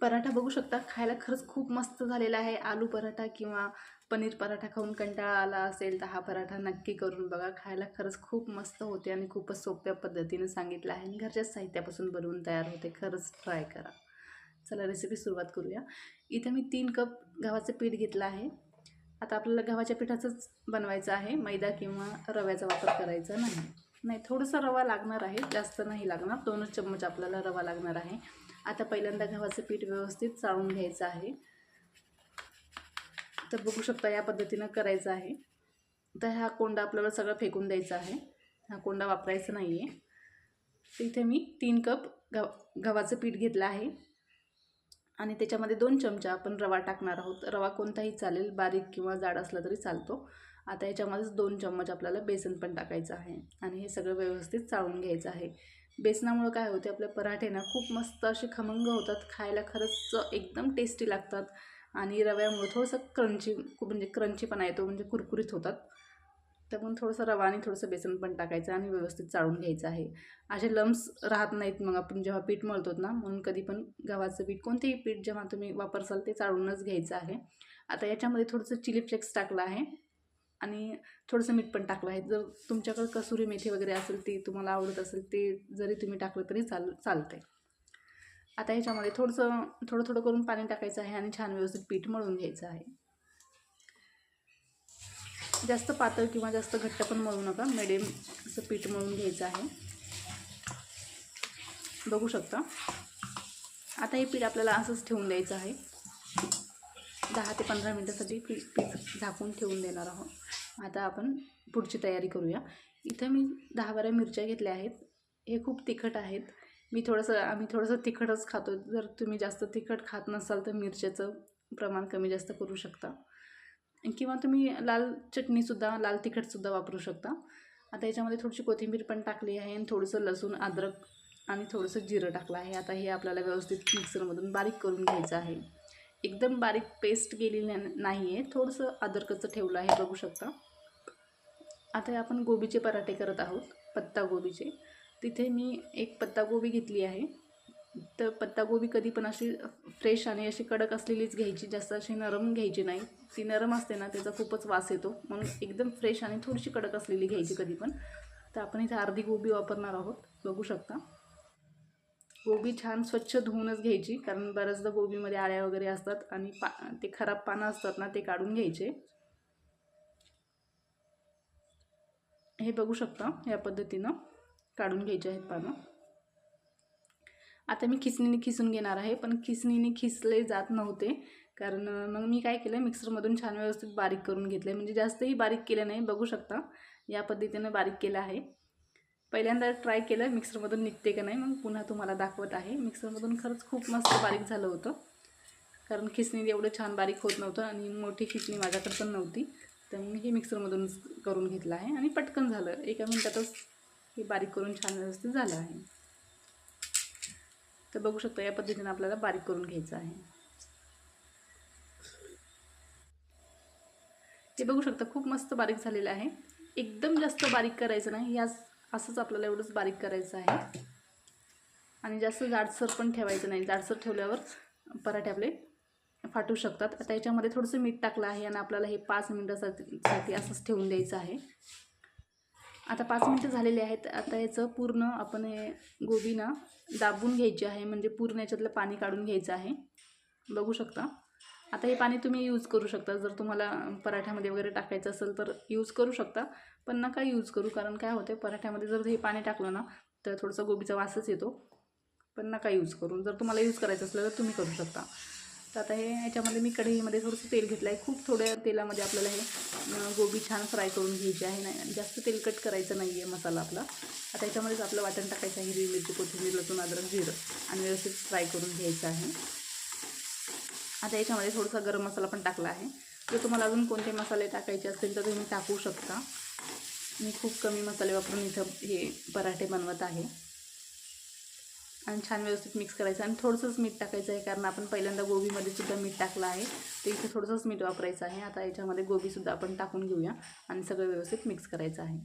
पराठा बघू शकता. खायला खरंच खूप मस्त झालेला आहे. आलू पराठा किंवा पनीर पराठा खाऊन कंटाळा आला असेल तर हा पराठा नक्की करून बघा. खायला खरंच खूप मस्त होते आणि खूपच सोप्या पद्धतीने सांगितलं आहे. आणि घरच्याच साहित्यापासून बनवून तयार होते. खरंच ट्राय करा. चला रेसिपी सुरुवात करूया. इथे मी तीन कप गव्हाचं पीठ घेतलं आहे. आता आपल्याला गव्हाच्या पिठाचंच बनवायचं आहे. मैदा किंवा रव्याचा वापर करायचा नाही. नाही थोडंसं रवा लागणार आहे. जास्त नाही लागणार. दोनच चम्मच आपल्याला रवा लागणार आहे. आता पहिल्यांदा गव्हाचं पीठ व्यवस्थित चाळून घ्यायचं आहे. तर बघू शकता या पद्धतीनं करायचं आहे. तर हा कोंडा आपल्याला सगळं फेकून द्यायचा आहे. हा कोंडा वापरायचा नाही आहे तर इथे मी तीन कप गव गव्हाचं पीठ घेतलं आहे. आणि त्याच्यामध्ये दोन चमचा आपण रवा टाकणार आहोत. रवा कोणताही चालेल बारीक किंवा जाड असला तरी चालतो. आता याच्यामध्येच दोन चम्मच आपल्याला बेसन पण टाकायचं आहे. आणि हे सगळं व्यवस्थित चाळून घ्यायचं आहे. बेसनामुळं काय होते आपले पराठे ना खूप मस्त असे खमंग होतात खायला खरंच एकदम टेस्टी लागतात. आणि रव्यामुळे थोडंसं क्रंची म्हणजे क्रंचीपणा येतो म्हणजे कुरकुरीत होतात. त्यामुळे थोडंसं रवा आणि थोडंसं बेसन पण टाकायचं आणि व्यवस्थित चाळून घ्यायचं आहे. असे लम्स राहत नाहीत मग आपण जेव्हा पीठ मळतोत ना म्हणून कधी पण गव्हाचं पीठ कोणतेही पीठ जेव्हा तुम्ही वापरसाल ते चाळूनच घ्यायचं आहे. आता याच्यामध्ये थोडंसं चिली फ्लेक्स टाकलं आहे. आणि थोडंसं मीठ पण टाकलं आहे. जर तुमच्याकडं कसुरी मेथी वगैरे असेल ती तुम्हाला आवडत असेल ते जरी तुम्ही टाकलं तरी चाल चालतंय. आता ह्याच्यामध्ये थोडंसं थोडं थोडं करून पाणी टाकायचं आहे आणि छान व्यवस्थित पीठ मळून घ्यायचं आहे. जास्त पातळ किंवा जास्त घट्ट पण मळू नका. मिडियम असं पीठ मळून घ्यायचं आहे. बघू शकता. आता हे पीठ आपल्याला असंच ठेवून द्यायचं आहे. दहा ते पंधरा मिनटासाठी पीठ पीठ झाकून ठेवून देणार आहोत. आता आपण पुढची तयारी करूया. इथं मी दहा बारा मिरच्या घेतल्या आहेत. हे खूप तिखट आहेत. मी थोडंसं आम्ही थोडंसं तिखटच खातो. जर तुम्ही जास्त तिखट खात नसाल तर मिरच्याचं प्रमाण कमी जास्त करू शकता. किंवा तुम्ही लाल चटणीसुद्धा लाल तिखटसुद्धा वापरू शकता. आता याच्यामध्ये थोडीशी कोथिंबीर पण टाकली आहे आणि थोडंसं लसूण अद्रक आणि थोडंसं जिरं टाकलं आहे. आता हे आपल्याला व्यवस्थित मिक्सरमधून बारीक करून घ्यायचं आहे. एकदम बारीक पेस्ट गेलेली नाही आहे थोडंसं अदरकचं ठेवलं आहे बघू शकता. आता आपण गोबीचे पराठे करत आहोत पत्ता गोबीचे. तिथे मी एक पत्तागोबी घेतली आहे. तर पत्तागोबी कधी पण अशी फ्रेश आणि अशी कडक असलेलीच घ्यायची जास्त अशी नरम घ्यायची नाही. ती नरम असते ना त्याचा खूपच वास येतो. म्हणून एकदम फ्रेश आणि थोडीशी कडक असलेली घ्यायची कधी पण. तर आपण इथे अर्धी गोबी वापरणार आहोत बघू शकता. गोबी छान स्वच्छ धुवूनच घ्यायची कारण बऱ्याचदा गोबीमध्ये आळ्या वगैरे असतात आणि पा ते खराब पानं असतात ना ते काढून घ्यायचे. हे बघू शकता या पद्धतीनं काढून घ्यायचे आहेत पानं. आता मी खिसणीने खिसून घेणार आहे पण खिसणीने खिसले जात नव्हते कारण मग मी काय केलं मिक्सरमधून छान व्यवस्थित बारीक करून घेतलं म्हणजे जास्तही बारीक केलं नाही बघू शकता या पद्धतीनं बारीक केलं आहे. पहिल्यांदा ट्राय केलं मिक्सरमधून निघते का नाही मग पुन्हा तुम्हाला दाखवत आहे. मिक्सरमधून खरंच खूप मस्त बारीक झालं होतं. कारण खिसणी एवढं छान बारीक होत नव्हतं आणि मोठी खिसणी माझ्याकडे पण नव्हती. तर मी हे मिक्सरमधून करून घेतलं आहे आणि पटकन झालं. एका मिनटातच हे बारीक करून छान व्यवस्थित झालं आहे. तर बघू शकता या पद्धतीने आपल्याला बारीक करून घ्यायचं आहे. ते बघू शकता खूप मस्त बारीक झालेलं आहे. एकदम जास्त बारीक करायचं नाही. याच असंच आपल्याला एवढंच बारीक करायचं आहे. आणि जास्त जाडसर पण ठेवायचं नाही. जाडसर ठेवल्यावर पराठे आपले फाटू शकतात. आता याच्यामध्ये थोडंसं मीठ टाकलं आहे आणि आपल्याला हे पाच मिनटासाठी साठी असंच ठेवून द्यायचं आहे. आता पाच मिनटं झालेली आहेत. आता याचं पूर्ण आपण हे गोबी ना दाबून घ्यायची आहे. म्हणजे पूर्ण याच्यातलं पाणी काढून घ्यायचं आहे. बघू शकता. आता हे पाणी तुम्ही यूज करू शकता. जर तुम्हाला पराठ्यामध्ये वगैरे टाकायचं असेल तर यूज करू शकता. पण नका यूज करू कारण काय होते पराठ्यामध्ये जर हे पाणी टाकलं ना तर थोडंसं गोबीचा वासच येतो. पण नका यूज करू. जर तुम्हाला यूज करायचं असलं तर तुम्ही करू शकता. तर आता हे याच्यामध्ये मी कढईमध्ये थोडंसं तेल घेतलं आहे खूप थोड्या तेलामध्ये आपल्याला हे गोबी छान फ्राय करून घ्यायची आहे. नाही जास्त तेलकट करायचं नाही आहे मसाला आपला. आता याच्यामध्येच आपलं वाटण टाकायचं आहे. हिरवी मिरची कोथिंबीर लसूण अद्रक जिरं आणि व्यवस्थित फ्राय करून घ्यायचं आहे. आता याच्यामध्ये थोडासा गरम मसाला पण टाकला आहे. जर तुम्हाला अजून कोणते मसाले टाकायचे असतील तर तुम्ही टाकू शकता. मी खूप कमी मसाले वापरून इथं हे पराठे बनवत आहे. आणि छान व्यवस्थित मिक्स करायचं. आणि थोडंसंच मीठ टाकायचं आहे कारण आपण पहिल्यांदा गोबीमध्ये सुद्धा मीठ टाकलं आहे. तर इथे थोडंसंच मीठ वापरायचं आहे. आता याच्यामध्ये गोबीसुद्धा आपण टाकून घेऊया. आणि सगळं व्यवस्थित मिक्स करायचं आहे.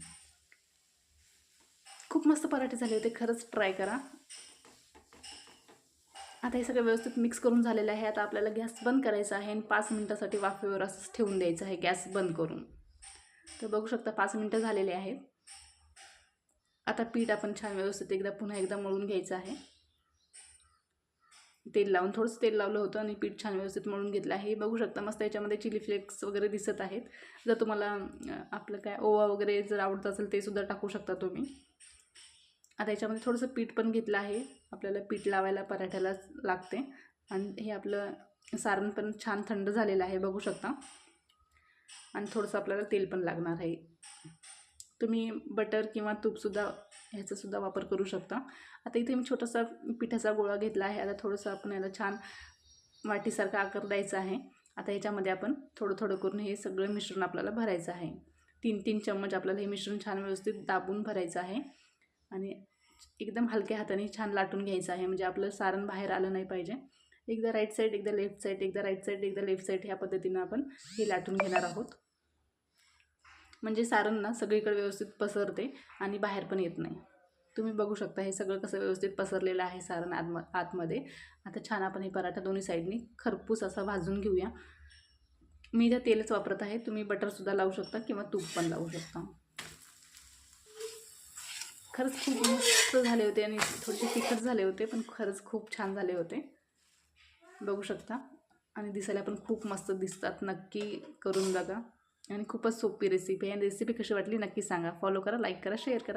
खूप मस्त पराठे झाले होते. खरंच ट्राय करा. आता हे सगळं व्यवस्थित मिक्स करून झालेलं आहे. आता आपल्याला गॅस बंद करायचा आहे आणि पाच मिनटासाठी वाफेवर असंच ठेवून द्यायचं आहे गॅस बंद करून. तर बघू शकता पाच मिनटं झालेले आहेत. आता पीठ आपण छान व्यवस्थित एकदा पुन्हा एकदा मळून घ्यायचं आहे. तेल लावून थोडंसं तेल लावलं होतं आणि पीठ छान व्यवस्थित मळून घेतलं आहे. हे बघू शकता मस्त याच्यामध्ये चिली फ्लेक्स वगैरे दिसत आहेत. जर तुम्हाला आपलं काय ओवा वगैरे जर आवडत असेल ते सुद्धा टाकू शकता तुम्ही. आता याच्यामध्ये थोडंसं पीठ पण घेतलं आहे. आपल्याला पीठ लावायला पराठ्याला लागते. आणि हे आपलं सारण पण छान थंड झालेलं आहे बघू शकता. आणि थोडंसं आपल्याला तेल पण लागणार आहे. तुम्ही बटर किंवा तूपसुद्धा ह्याचासुद्धा वापर करू शकता. आता इथे मी छोटासा पिठाचा गोळा घेतला आहे. आता थोडंसं आपण याला छान वाटीसारखा आकार द्यायचा आहे. आता ह्याच्यामध्ये आपण थोडं थोडं करून हे सगळं मिश्रण आपल्याला भरायचं आहे. तीन तीन चम्मच आपल्याला हे मिश्रण छान व्यवस्थित दाबून भरायचं आहे. आणि एकदम हलक्या हाताने छान लाटून घ्यायचं आहे. म्हणजे आपलं सारण बाहेर आलं नाही पाहिजे. एकदा राईट साईड एकदा लेफ्ट साईड एकदा राईट साईड एकदा लेफ्ट साईड ह्या पद्धतीनं आपण हे लाटून घेणार आहोत. म्हणजे सारण ना सगळीकडे व्यवस्थित पसरते आणि बाहेर पण येत नाही. तुम्ही बघू शकता हे सगळं कसं व्यवस्थित पसरलेलं आहे सारण आतम आतमध्ये. आता छान आपण हे पराठा दोन्ही साईडनी खरपूस असा भाजून घेऊया. मी इथं तेलच वापरत आहे तुम्ही बटरसुद्धा लावू शकता किंवा तूप पण लावू शकता. खरंच खूप मस्त झाले होते आणि थोडेसे तिखट झाले होते पण खरंच खूप छान झाले होते. बघू शकता. आणि दिसायला पण खूप मस्त दिसतात. नक्की करून बघा. आणि खूपच सोपी रेसिपी आहे. आणि रेसिपी कशी वाटली नक्की सांगा. फॉलो करा लाईक करा शेअर करा.